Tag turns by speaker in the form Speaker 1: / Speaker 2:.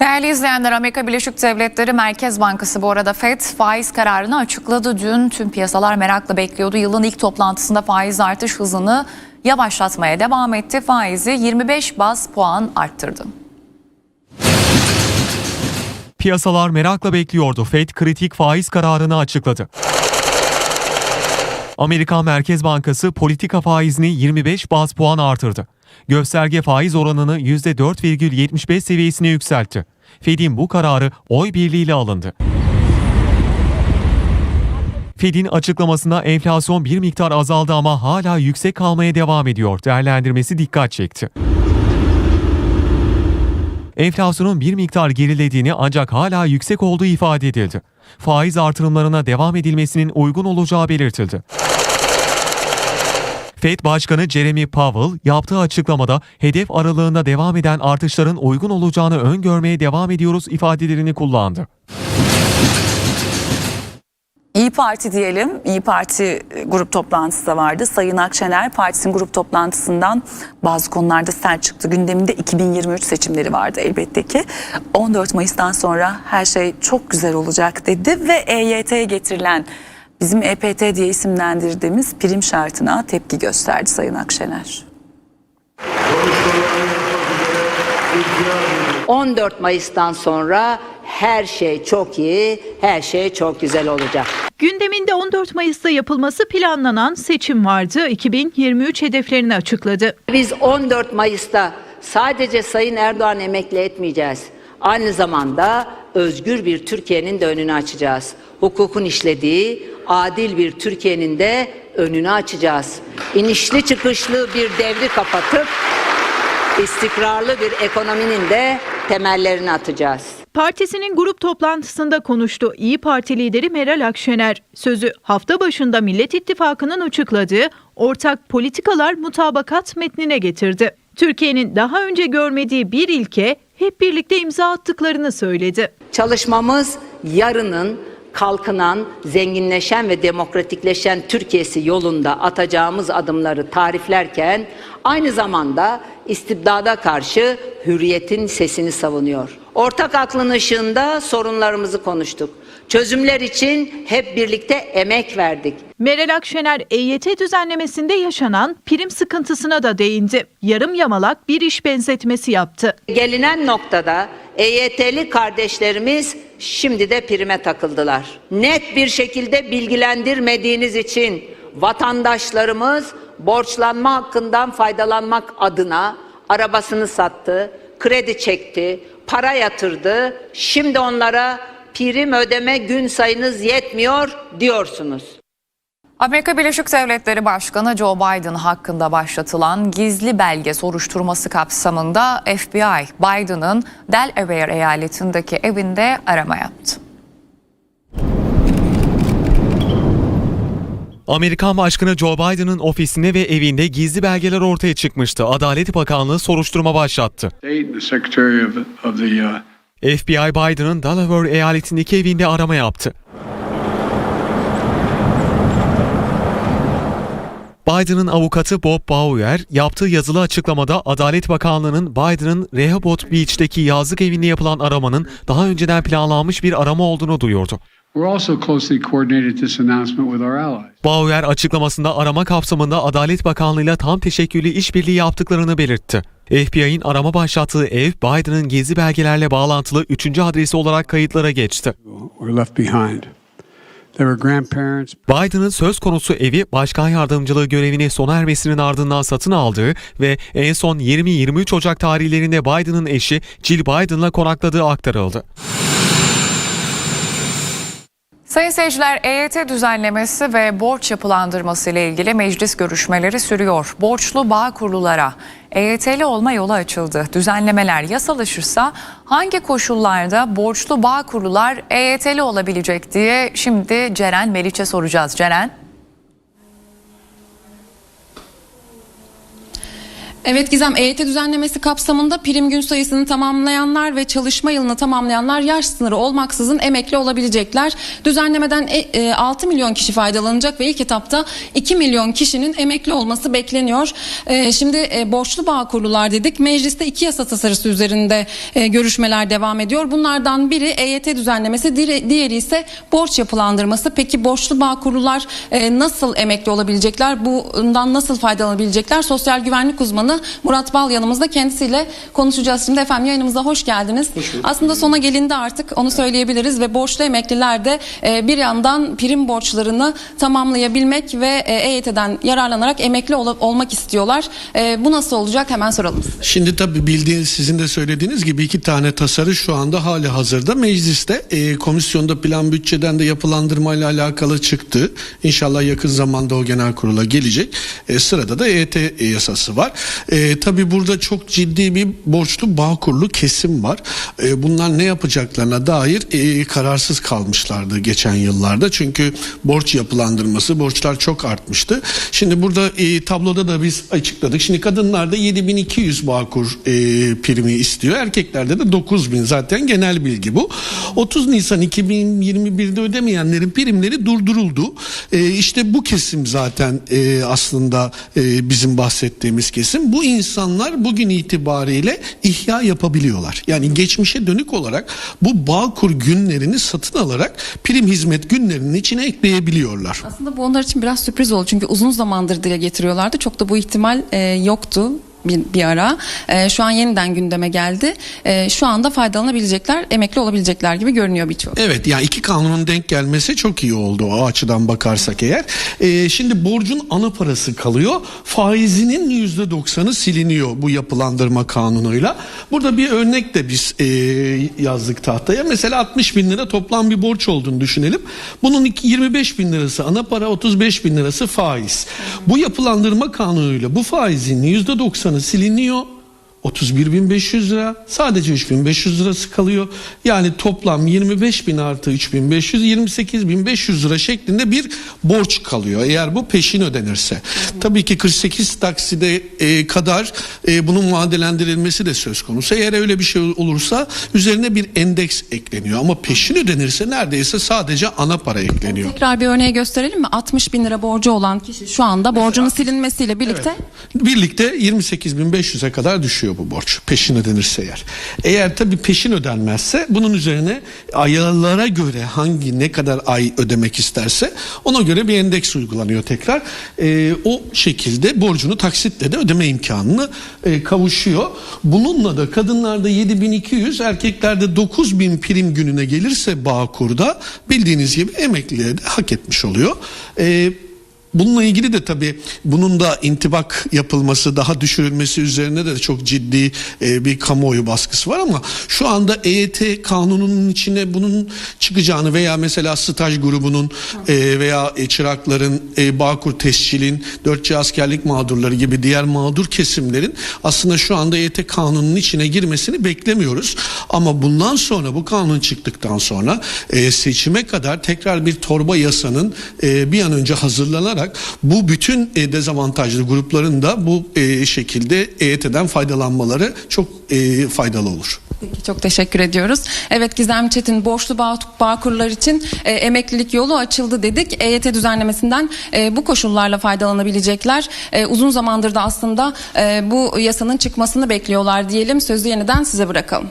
Speaker 1: Değerli izleyenler Amerika Birleşik Devletleri Merkez Bankası bu arada FED faiz kararını açıkladı. Dün tüm piyasalar merakla bekliyordu. Yılın ilk toplantısında faiz artış hızını yavaşlatmaya devam etti. Faizi 25 baz puan arttırdı.
Speaker 2: Piyasalar merakla bekliyordu. Fed kritik faiz kararını açıkladı. Amerika Merkez Bankası politika faizini 25 baz puan artırdı. Gösterge faiz oranını %4,75 seviyesine yükseltti. Fed'in bu kararı oy birliğiyle alındı. Fed'in açıklamasında enflasyon bir miktar azaldı ama hala yüksek kalmaya devam ediyor. Değerlendirmesi dikkat çekti. Enflasyonun bir miktar gerilediğini ancak hala yüksek olduğu ifade edildi. Faiz artırımlarına devam edilmesinin uygun olacağı belirtildi. Fed Başkanı Jeremy Powell yaptığı açıklamada hedef aralığında devam eden artışların uygun olacağını öngörmeye devam ediyoruz ifadelerini kullandı.
Speaker 3: İyi Parti diyelim. İyi Parti grup toplantısı da vardı. Sayın Akşener partisinin grup toplantısından bazı konularda sert çıktı. Gündeminde 2023 seçimleri vardı elbette ki. 14 Mayıs'tan sonra her şey çok güzel olacak dedi ve EYT'ye getirilen bizim EPT diye isimlendirdiğimiz prim şartına tepki gösterdi Sayın Akşener.
Speaker 4: 14 Mayıs'tan sonra her şey çok iyi, her şey çok güzel olacak.
Speaker 5: Gündeminde 14 Mayıs'ta yapılması planlanan seçim vardı. 2023 hedeflerini açıkladı.
Speaker 4: Biz 14 Mayıs'ta sadece Sayın Erdoğan emekli etmeyeceğiz. Aynı zamanda özgür bir Türkiye'nin de önünü açacağız. Hukukun işlediği adil bir Türkiye'nin de önünü açacağız. İnişli çıkışlı bir devri kapatıp istikrarlı bir ekonominin de temellerini atacağız.
Speaker 5: Partisinin grup toplantısında konuştu. İyi Parti lideri Meral Akşener sözü hafta başında Millet İttifakı'nın açıkladığı ortak politikalar mutabakat metnine getirdi. Türkiye'nin daha önce görmediği bir ilke hep birlikte imza attıklarını söyledi.
Speaker 4: Çalışmamız yarının kalkınan, zenginleşen ve demokratikleşen Türkiye'si yolunda atacağımız adımları tariflerken aynı zamanda istibdada karşı hürriyetin sesini savunuyor. Ortak aklın ışığında sorunlarımızı konuştuk. Çözümler için hep birlikte emek verdik.
Speaker 5: Meral Akşener EYT düzenlemesinde yaşanan prim sıkıntısına da değindi. Yarım yamalak bir iş benzetmesi yaptı.
Speaker 4: Gelinen noktada EYT'li kardeşlerimiz şimdi de prime takıldılar. Net bir şekilde bilgilendirmediğiniz için vatandaşlarımız borçlanma hakkından faydalanmak adına arabasını sattı, kredi çekti, para yatırdı. Şimdi onlara prim ödeme gün sayınız yetmiyor diyorsunuz.
Speaker 1: Amerika Birleşik Devletleri Başkanı Joe Biden hakkında başlatılan gizli belge soruşturması kapsamında FBI Biden'ın Delaware eyaletindeki evinde arama yaptı.
Speaker 2: Amerikan Başkanı Joe Biden'ın ofisinde ve evinde gizli belgeler ortaya çıkmıştı. Adalet Bakanlığı soruşturma başlattı.
Speaker 6: The uh,
Speaker 2: FBI Biden'ın Delaware eyaletindeki evinde arama yaptı. Biden'ın avukatı Bob Bauer yaptığı yazılı açıklamada Adalet Bakanlığı'nın Biden'ın Rehoboth Beach'teki yazlık evinde yapılan aramanın daha önceden planlanmış bir arama olduğunu duyurdu. Bauer açıklamasında arama kapsamında Adalet Bakanlığı'yla tam teşekküllü işbirliği yaptıklarını belirtti. FBI'nin arama başlattığı ev Biden'ın gizli belgelerle bağlantılı 3. adresi olarak kayıtlara geçti. Biden'ın söz konusu evi başkan yardımcılığı görevini sona ermesinin ardından satın aldığı ve en son 20-23 Ocak tarihlerinde Biden'ın eşi Jill Biden'la konakladığı aktarıldı.
Speaker 1: Sayın seyirciler EYT düzenlemesi ve borç yapılandırması ile ilgili meclis görüşmeleri sürüyor. Borçlu bağ kurululara EYT'li olma yolu açıldı. Düzenlemeler yasalaşırsa hangi koşullarda borçlu bağ kurulular EYT'li olabilecek diye şimdi Ceren Meriç'e soracağız. Ceren.
Speaker 7: Evet Gizem EYT düzenlemesi kapsamında prim gün sayısını tamamlayanlar ve çalışma yılını tamamlayanlar yaş sınırı olmaksızın emekli olabilecekler. Düzenlemeden e, e, 6 milyon kişi faydalanacak ve ilk etapta 2 milyon kişinin emekli olması bekleniyor. E, Şimdi e, borçlu bağ kurulular dedik. Mecliste iki yasa tasarısı üzerinde e, görüşmeler devam ediyor. Bunlardan biri EYT düzenlemesi, diğeri ise borç yapılandırması. Peki borçlu bağ kurulular e, nasıl emekli olabilecekler? Bundan nasıl faydalanabilecekler? Sosyal güvenlik uzmanı Murat Bal yanımızda. Kendisiyle konuşacağız. Şimdi efendim yayınımıza hoş geldiniz. Aslında sona gelindi artık onu söyleyebiliriz ve borçlu emekliler de e, bir yandan prim borçlarını tamamlayabilmek ve e, EYT'den yararlanarak emekli ol- olmak istiyorlar. E, bu nasıl olacak hemen soralım.
Speaker 8: Şimdi tabii bildiğiniz sizin de söylediğiniz gibi iki tane tasarı şu anda hali hazırda mecliste e, komisyonda plan bütçeden de yapılandırma ile alakalı çıktı. İnşallah yakın zamanda o genel kurula gelecek. E, sırada da EYT yasası var. E, tabii burada çok ciddi bir borçlu bağkurlu kesim var. E, bunlar ne yapacaklarına dair e, kararsız kalmışlardı geçen yıllarda. Çünkü borç yapılandırması, borçlar çok artmıştı. Şimdi burada e, tabloda da biz açıkladık. Şimdi kadınlarda 7200 bağkur e, primi istiyor. Erkeklerde de 9000 zaten genel bilgi bu. 30 Nisan 2021'de ödemeyenlerin primleri durduruldu. E, işte bu kesim zaten e, aslında e, bizim bahsettiğimiz kesim. Bu insanlar bugün itibariyle ihya yapabiliyorlar. Yani geçmişe dönük olarak bu Bağkur günlerini satın alarak prim hizmet günlerinin içine ekleyebiliyorlar.
Speaker 7: Aslında bu onlar için biraz sürpriz oldu çünkü uzun zamandır dile getiriyorlardı. Çok da bu ihtimal e, yoktu bir, bir ara. E, şu an yeniden gündeme geldi. E, şu anda faydalanabilecekler, emekli olabilecekler gibi görünüyor birçoğu.
Speaker 8: Evet yani iki kanunun denk gelmesi çok iyi oldu o açıdan bakarsak eğer. Ee, şimdi borcun ana parası kalıyor. Faizinin yüzde doksanı siliniyor bu yapılandırma kanunuyla. Burada bir örnek de biz e, yazdık tahtaya. Mesela 60 bin lira toplam bir borç olduğunu düşünelim. Bunun iki- 25 bin lirası ana para 35 bin lirası faiz. Bu yapılandırma kanunuyla bu faizin yüzde doksanı siliniyor. 31.500 lira sadece 3.500 lirası kalıyor. Yani toplam 25.000 artı 3.500 28.500 lira şeklinde bir borç kalıyor eğer bu peşin ödenirse. Tabii ki 48 takside e, kadar e, bunun vadelendirilmesi de söz konusu. Eğer öyle bir şey olursa üzerine bir endeks ekleniyor ama peşin ödenirse neredeyse sadece ana para ekleniyor.
Speaker 7: Tekrar bir örneği gösterelim mi? 60 bin lira borcu olan kişi şu anda borcunun silinmesiyle birlikte
Speaker 8: Birlikte 28.500'e kadar düşüyor bu borç peşin ödenirse eğer. Eğer tabii peşin ödenmezse bunun üzerine aylara göre hangi ne kadar ay ödemek isterse ona göre bir endeks uygulanıyor tekrar. Ee, o şekilde borcunu taksitle de ödeme imkanını e, kavuşuyor. Bununla da kadınlarda 7200 erkeklerde 9000 prim gününe gelirse Bağkur'da bildiğiniz gibi emekliliğe de hak etmiş oluyor. Ee, Bununla ilgili de tabii bunun da intibak yapılması, daha düşürülmesi üzerine de çok ciddi e, bir kamuoyu baskısı var ama şu anda EYT kanununun içine bunun çıkacağını veya mesela staj grubunun e, veya e, çırakların, e, Bağkur tescilin, 4C askerlik mağdurları gibi diğer mağdur kesimlerin aslında şu anda EYT kanununun içine girmesini beklemiyoruz. Ama bundan sonra bu kanun çıktıktan sonra e, seçime kadar tekrar bir torba yasanın e, bir an önce hazırlanarak bu bütün e, dezavantajlı grupların da bu e, şekilde EYT'den faydalanmaları çok e, faydalı olur.
Speaker 7: Peki, çok teşekkür ediyoruz. Evet Gizem Çetin borçlu bağ, bağkurlar için e, emeklilik yolu açıldı dedik. EYT düzenlemesinden e, bu koşullarla faydalanabilecekler. E, uzun zamandır da aslında e, bu yasanın çıkmasını bekliyorlar diyelim. Sözü yeniden size bırakalım.